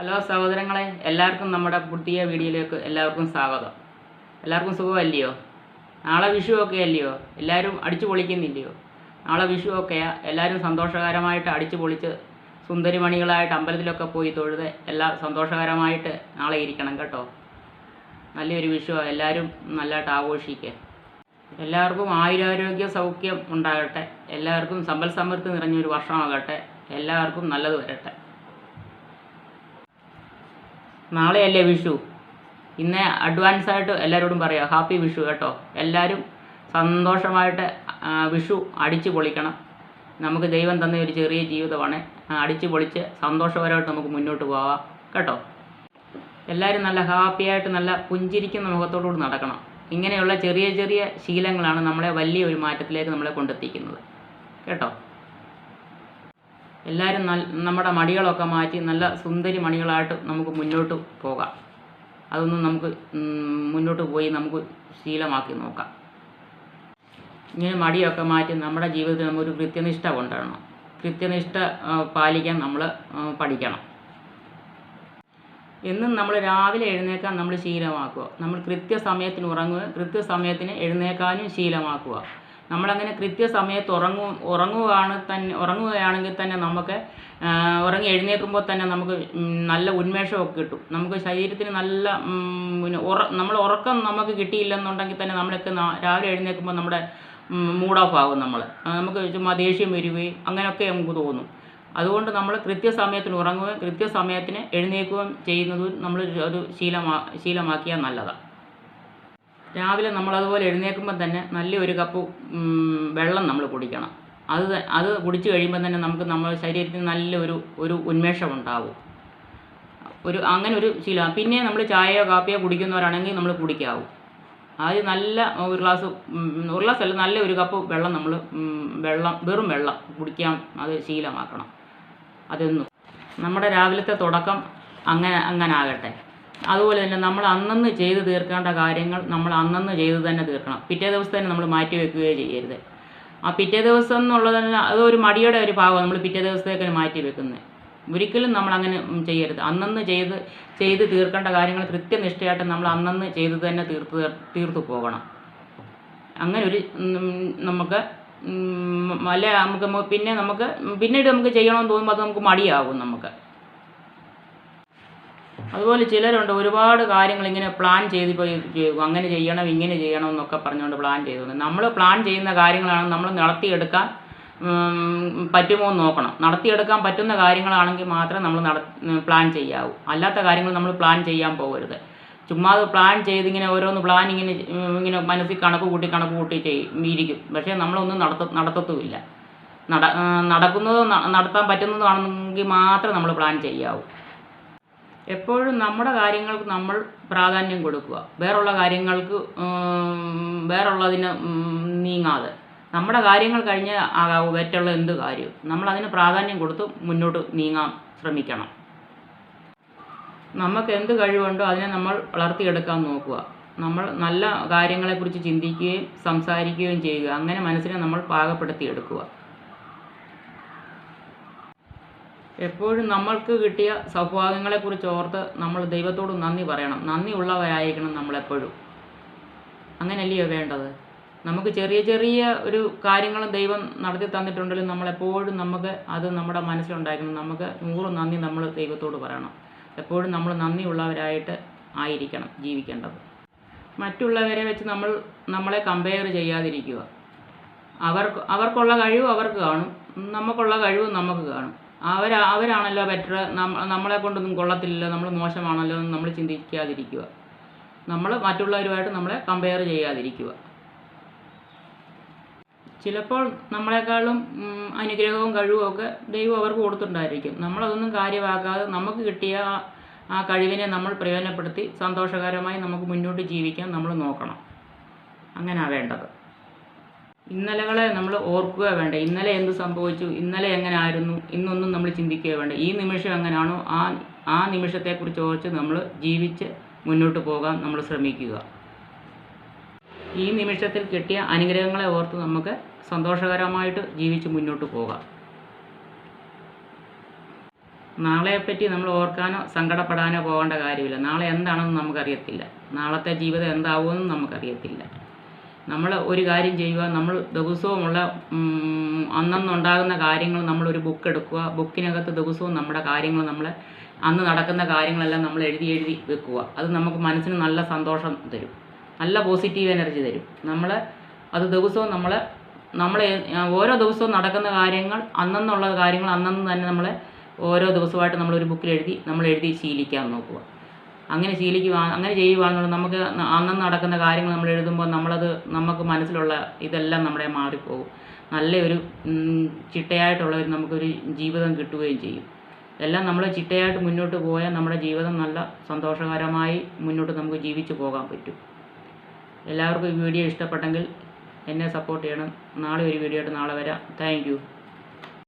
Hello സഹോദരങ്ങളെ എല്ലാവർക്കും നമ്മുടെ പുതിയ വീഡിയോയിലേക്ക് എല്ലാവർക്കും സ്വാഗതം. എല്ലാവർക്കും സുഖമല്ലയോ? നാളെ വിഷു ഒക്കെ അല്ലയോ? എല്ലാവരും അടിച്ചു പൊളിക്കുന്നില്ലയോ? നാളെ വിഷു ഒക്കെയാ എല്ലാവരും സന്തോഷകരമായിട്ട് അടിച്ചു പൊളിച്ച് സുന്ദരിമണികളായിട്ട് അമ്പലത്തിലൊക്കെ പോയി തൊഴുത് എല്ലാം സന്തോഷകരമായിട്ട് നാളെ ഇരിക്കണം കേട്ടോ. നല്ലൊരു വിഷു എല്ലാവരും നല്ലതായിട്ട് ആഘോഷിക്കുക എല്ലാവർക്കും ആയുരാരോഗ്യ സൗഖ്യം ഉണ്ടാകട്ടെ. എല്ലാവർക്കും സമ്പൽ സമൃദ്ധി നിറഞ്ഞൊരു വർഷമാകട്ടെ. എല്ലാവർക്കും നല്ലത് വരട്ടെ. നാളെയല്ലേ വിഷു? ഇന്ന് അഡ്വാൻസ് ആയിട്ട് എല്ലാവരോടും പറയാം. ഹാപ്പി വിഷു കേട്ടോ. എല്ലാവരും സന്തോഷമായിട്ട് വിഷു അടിച്ചു പൊളിക്കണം. നമുക്ക് ദൈവം തന്ന ഒരു ചെറിയ ജീവിതമാണ്. അടിച്ചു പൊളിച്ച് സന്തോഷപരമായിട്ട് നമുക്ക് മുന്നോട്ട് പോവാം. കേട്ടോ? എല്ലാവരും നല്ല ഹാപ്പിയായിട്ട് നല്ല പുഞ്ചിരിക്കുന്ന മുഖത്തോടുകൂടി നടക്കണം. ഇങ്ങനെയുള്ള ചെറിയ ചെറിയ ശീലങ്ങളാണ് നമ്മളെ വലിയ ഒരു മാറ്റത്തിലേക്ക് നമ്മളെ കൊണ്ടെത്തിക്കുന്നത്. കേട്ടോ? എല്ലാവരും നമ്മുടെ മടികളൊക്കെ മാറ്റി നല്ല സുന്ദരി മണികളായിട്ട് നമുക്ക് മുന്നോട്ട് പോകാം. അതൊന്നും നമുക്ക് മുന്നോട്ട് പോയി നമുക്ക് ശീലമാക്കി നോക്കാം. ഇങ്ങനെ മടിയൊക്കെ മാറ്റി നമ്മുടെ ജീവിതത്തിൽ നമുക്കൊരു കൃത്യനിഷ്ഠ കൊണ്ടുവരണം. കൃത്യനിഷ്ഠ പാലിക്കാൻ നമ്മൾ പഠിക്കണം. എന്നും നമ്മൾ രാവിലെ എഴുന്നേക്കാൻ നമ്മൾ ശീലമാക്കുക. നമ്മൾ കൃത്യസമയത്തിന് ഉറങ്ങുക കൃത്യസമയത്തിന് എഴുന്നേക്കാനും ശീലമാക്കുക. നമ്മളങ്ങനെ കൃത്യസമയത്ത് ഉറങ്ങും ഉറങ്ങുകയാണ് തന്നെ ഉറങ്ങുകയാണെങ്കിൽ തന്നെ നമുക്ക് ഉറങ്ങി എഴുന്നേൽക്കുമ്പോൾ തന്നെ നമുക്ക് നല്ല ഉന്മേഷമൊക്കെ കിട്ടും. നമുക്ക് ശരീരത്തിന് നല്ല പിന്നെ ഉറ നമ്മൾ ഉറക്കം നമുക്ക് കിട്ടിയില്ലെന്നുണ്ടെങ്കിൽ തന്നെ നമ്മളൊക്കെ രാവിലെ എഴുന്നേൽക്കുമ്പോൾ നമ്മുടെ മൂഡ് ഓഫ് ആകും നമ്മൾ. നമുക്ക് ചുമ്മാ ദേഷ്യം വരികയും അങ്ങനെയൊക്കെ നമുക്ക് തോന്നും. അതുകൊണ്ട് നമ്മൾ കൃത്യസമയത്തിന് ഉറങ്ങുകയും കൃത്യസമയത്തിന് എഴുന്നേൽക്കുകയും ചെയ്യുന്നത് നമ്മൾ ഒരു ശീലമാ ശീലമാക്കിയാൽ നല്ലതാണ് രാവിലെ നമ്മൾ അതുപോലെ എഴുന്നേൽക്കുമ്പോൾ തന്നെ നല്ല ഒരു കപ്പ് വെള്ളം നമ്മൾ കുടിക്കണം. അത് അത് കുടിച്ചു കഴിയുമ്പോൾ തന്നെ നമുക്ക് നമ്മുടെ ശരീരത്തിന് നല്ലൊരു ഒരു ഉന്മേഷം ഉണ്ടാവും. ഒരു അങ്ങനെ ഒരു ശീലം. പിന്നെ നമ്മൾ ചായയോ കാപ്പിയോ കുടിക്കുന്നവരാണെങ്കിൽ നമ്മൾ കുടിക്കാവും. ആദ്യം നല്ല ഒരു ഗ്ലാസ് ഒരു ഗ്ലാസ് അല്ല നല്ല ഒരു കപ്പ് വെള്ളം നമ്മൾ വെള്ളം വെറും വെള്ളം കുടിക്കാം അത് ശീലമാക്കണം. അതൊന്നും. നമ്മുടെ രാവിലത്തെ തുടക്കം അങ്ങനെ അങ്ങനെ ആകട്ടെ അതുപോലെ തന്നെ നമ്മൾ അന്നന്ന് ചെയ്ത് തീർക്കേണ്ട കാര്യങ്ങൾ നമ്മൾ അന്നന്ന് ചെയ്ത് തന്നെ തീർക്കണം. പിറ്റേ ദിവസം തന്നെ നമ്മൾ മാറ്റി വെക്കുകയോ ചെയ്യരുത്. ആ പിറ്റേ ദിവസം എന്നുള്ളത് അതൊരു മടിയുടെ ഒരു ഭാഗമാണ് നമ്മൾ പിറ്റേ ദിവസത്തേക്ക് മാറ്റി വെക്കുന്നത്. ഒരിക്കലും നമ്മൾ അങ്ങനെ ചെയ്യരുത്. അന്നന്ന് ചെയ്ത് ചെയ്ത് തീർക്കേണ്ട കാര്യങ്ങൾ കൃത്യനിഷ്ഠയായിട്ട് നമ്മൾ അന്നന്ന് ചെയ്ത് തന്നെ തീർത്ത് തീർത്തു പോകണം. അങ്ങനെ ഒരു നമുക്ക് അല്ല നമുക്ക് പിന്നെ നമുക്ക് പിന്നീട് നമുക്ക് ചെയ്യണമെന്ന് തോന്നുമ്പോൾ അത് നമുക്ക് മടിയാകും നമുക്ക്. അതുപോലെ ചിലരുണ്ട് ഒരുപാട് കാര്യങ്ങൾ ഇങ്ങനെ പ്ലാൻ ചെയ്ത് ഇപ്പോൾ അങ്ങനെ ചെയ്യണം ഇങ്ങനെ ചെയ്യണം എന്നൊക്കെ പറഞ്ഞുകൊണ്ട് പ്ലാൻ ചെയ്തു നമ്മൾ പ്ലാൻ ചെയ്യുന്ന കാര്യങ്ങളാണ് നമ്മൾ നടത്തിയെടുക്കാൻ പറ്റുമോ എന്ന് നോക്കണം. നടത്തിയെടുക്കാൻ പറ്റുന്ന കാര്യങ്ങളാണെങ്കിൽ മാത്രമേ നമ്മൾ നട പ്ലാൻ ചെയ്യാവൂ. അല്ലാത്ത കാര്യങ്ങൾ നമ്മൾ പ്ലാൻ ചെയ്യാൻ പോകരുത്. ചുമ്മാ അത് പ്ലാൻ ചെയ്ത് ഇങ്ങനെ ഓരോന്ന് പ്ലാൻ ഇങ്ങനെ ഇങ്ങനെ മനസ്സിൽ കണക്ക് കൂട്ടി കണക്ക് കൂട്ടി ചെയ്യും ഇരിക്കും. പക്ഷേ നമ്മളൊന്നും നടത്ത നടത്തത്തുമില്ല. നട നടക്കുന്നതോ നടത്താൻ പറ്റുന്നതോ ആണെങ്കിൽ മാത്രമേ നമ്മൾ പ്ലാൻ ചെയ്യാവൂ. എപ്പോഴും നമ്മുടെ കാര്യങ്ങൾക്ക് നമ്മൾ പ്രാധാന്യം കൊടുക്കുക. വേറുള്ള കാര്യങ്ങൾക്ക് വേറുള്ളതിന് നീങ്ങാതെ. നമ്മുടെ കാര്യങ്ങൾ കഴിഞ്ഞ് ആകാവൂ മറ്റുള്ള എന്ത് കാര്യവും. നമ്മളതിന് പ്രാധാന്യം കൊടുത്ത് മുന്നോട്ട് നീങ്ങാൻ ശ്രമിക്കണം. നമുക്ക് എന്ത് കഴിവുണ്ടോ അതിനെ നമ്മൾ വളർത്തിയെടുക്കാൻ നോക്കുക. നമ്മൾ നല്ല കാര്യങ്ങളെക്കുറിച്ച് ചിന്തിക്കുകയും സംസാരിക്കുകയും ചെയ്യുക. അങ്ങനെ മനസ്സിനെ നമ്മൾ പാകപ്പെടുത്തിയെടുക്കുക. എപ്പോഴും നമ്മൾക്ക് കിട്ടിയ സൗഭാഗ്യങ്ങളെക്കുറിച്ച് ഓർത്ത് നമ്മൾ ദൈവത്തോട് നന്ദി പറയണം. നന്ദി ഉള്ളവരായിരിക്കണം നമ്മളെപ്പോഴും. അങ്ങനെയല്ലയോ വേണ്ടത്? നമുക്ക് ചെറിയ ചെറിയ ഒരു കാര്യങ്ങൾ ദൈവം നടത്തി തന്നിട്ടുണ്ടെങ്കിലും നമ്മളെപ്പോഴും നമുക്ക് അത് നമ്മുടെ മനസ്സിലുണ്ടായിരിക്കണം. നമുക്ക് നൂറ് നന്ദി നമ്മൾ ദൈവത്തോട് പറയണം. എപ്പോഴും നമ്മൾ നന്ദിയുള്ളവരായിട്ട് ആയിരിക്കണം ജീവിക്കേണ്ടത്. മറ്റുള്ളവരെ വെച്ച് നമ്മൾ നമ്മളെ കമ്പയർ ചെയ്യാതിരിക്കുക. അവർക്ക് അവർക്കുള്ള കഴിവ് അവർക്ക് കാണും. നമുക്കുള്ള കഴിവ് നമുക്ക് കാണും. അവർ അവരാണല്ലോ ബെറ്റർ നമ്മളെ കൊണ്ടൊന്നും കൊള്ളത്തില്ലല്ലോ. നമ്മൾ മോശമാണല്ലോ എന്ന് നമ്മൾ ചിന്തിക്കാതിരിക്കുക. നമ്മൾ മറ്റുള്ളവരുമായിട്ട് നമ്മളെ കമ്പയർ ചെയ്യാതിരിക്കുക. ചിലപ്പോൾ നമ്മളെക്കാളും അനുഗ്രഹവും കഴിവും ഒക്കെ ദൈവം അവർക്ക് കൊടുത്തിട്ടുണ്ടായിരിക്കും. നമ്മളതൊന്നും കാര്യമാക്കാതെ നമുക്ക് കിട്ടിയ ആ- കഴിവിനെ നമ്മൾ പ്രയോജനപ്പെടുത്തി സന്തോഷകരമായി നമുക്ക് മുന്നോട്ട് ജീവിക്കാൻ നമ്മൾ നോക്കണം. അങ്ങനെയാണ് വേണ്ടത്. ഇന്നലകളെ നമ്മൾ ഓർക്കുക വേണ്ട? ഇന്നലെ എന്ത് സംഭവിച്ചു? ഇന്നലെ എങ്ങനെ ആയിരുന്നു ഇന്നൊന്നും നമ്മൾ ചിന്തിക്കുക വേണ്ട? ഈ നിമിഷം എങ്ങനെയാണോ ആ ആ നിമിഷത്തെക്കുറിച്ച് ഓർച്ച് നമ്മൾ ജീവിച്ച് മുന്നോട്ട് പോകാൻ നമ്മൾ ശ്രമിക്കുക. ഈ നിമിഷത്തിൽ കിട്ടിയ അനുഗ്രഹങ്ങളെ ഓർത്ത് നമുക്ക് സന്തോഷകരമായിട്ട് ജീവിച്ച് മുന്നോട്ട് പോകാം. നാളെപ്പറ്റി നമ്മൾ ഓർക്കാനോ സങ്കടപ്പെടാനോ പോകേണ്ട കാര്യമില്ല. നാളെ എന്താണെന്ന് നമുക്കറിയത്തില്ല. നാളത്തെ ജീവിതം എന്താവുമെന്നും നമുക്കറിയത്തില്ല. നമ്മൾ ഒരു കാര്യം ചെയ്യുക നമ്മൾ ദിവസവുമുള്ള അന്നന്നുണ്ടാകുന്ന കാര്യങ്ങൾ നമ്മളൊരു ബുക്ക് എടുക്കുക ബുക്കിനകത്ത് ദിവസവും നമ്മുടെ കാര്യങ്ങൾ നമ്മൾ അന്ന് നടക്കുന്ന കാര്യങ്ങളെല്ലാം നമ്മൾ എഴുതി എഴുതി വെക്കുക. അത് നമുക്ക് മനസ്സിന് നല്ല സന്തോഷം തരും. നല്ല പോസിറ്റീവ് എനർജി തരും. നമ്മൾ അത് ദിവസവും നമ്മൾ നമ്മൾ ഓരോ ദിവസവും നടക്കുന്ന കാര്യങ്ങൾ അന്നെന്നുള്ള കാര്യങ്ങൾ അന്നന്ന് തന്നെ നമ്മൾ ഓരോ ദിവസമായിട്ട് നമ്മളൊരു ബുക്കിൽ എഴുതി നമ്മൾ എഴുതി ശീലിക്കാൻ നോക്കുക. അങ്ങനെ ശീലിക്കുക അങ്ങനെ ചെയ്യുവാണെന്നുണ്ടെങ്കിൽ നമുക്ക് അന്നന്ന് നടക്കുന്ന കാര്യങ്ങൾ നമ്മൾ എഴുതുമ്പോൾ നമ്മളത് നമുക്ക് മനസ്സിലുള്ള ഇതെല്ലാം നമ്മുടെ മാറിപ്പോകും. നല്ലൊരു ചിട്ടയായിട്ടുള്ള ഒരു നമുക്കൊരു ജീവിതം കിട്ടുകയും ചെയ്യും. എല്ലാം നമ്മൾ ചിട്ടയായിട്ട് മുന്നോട്ട് പോയാൽ നമ്മുടെ ജീവിതം നല്ല സന്തോഷകരമായി മുന്നോട്ട് നമുക്ക് ജീവിച്ചു പോകാൻ പറ്റും. എല്ലാവർക്കും ഈ വീഡിയോ ഇഷ്ടപ്പെട്ടെങ്കിൽ എന്നെ സപ്പോർട്ട് ചെയ്യണം. നാളെ ഒരു വീഡിയോ ആയിട്ട് നാളെ വരാം. താങ്ക്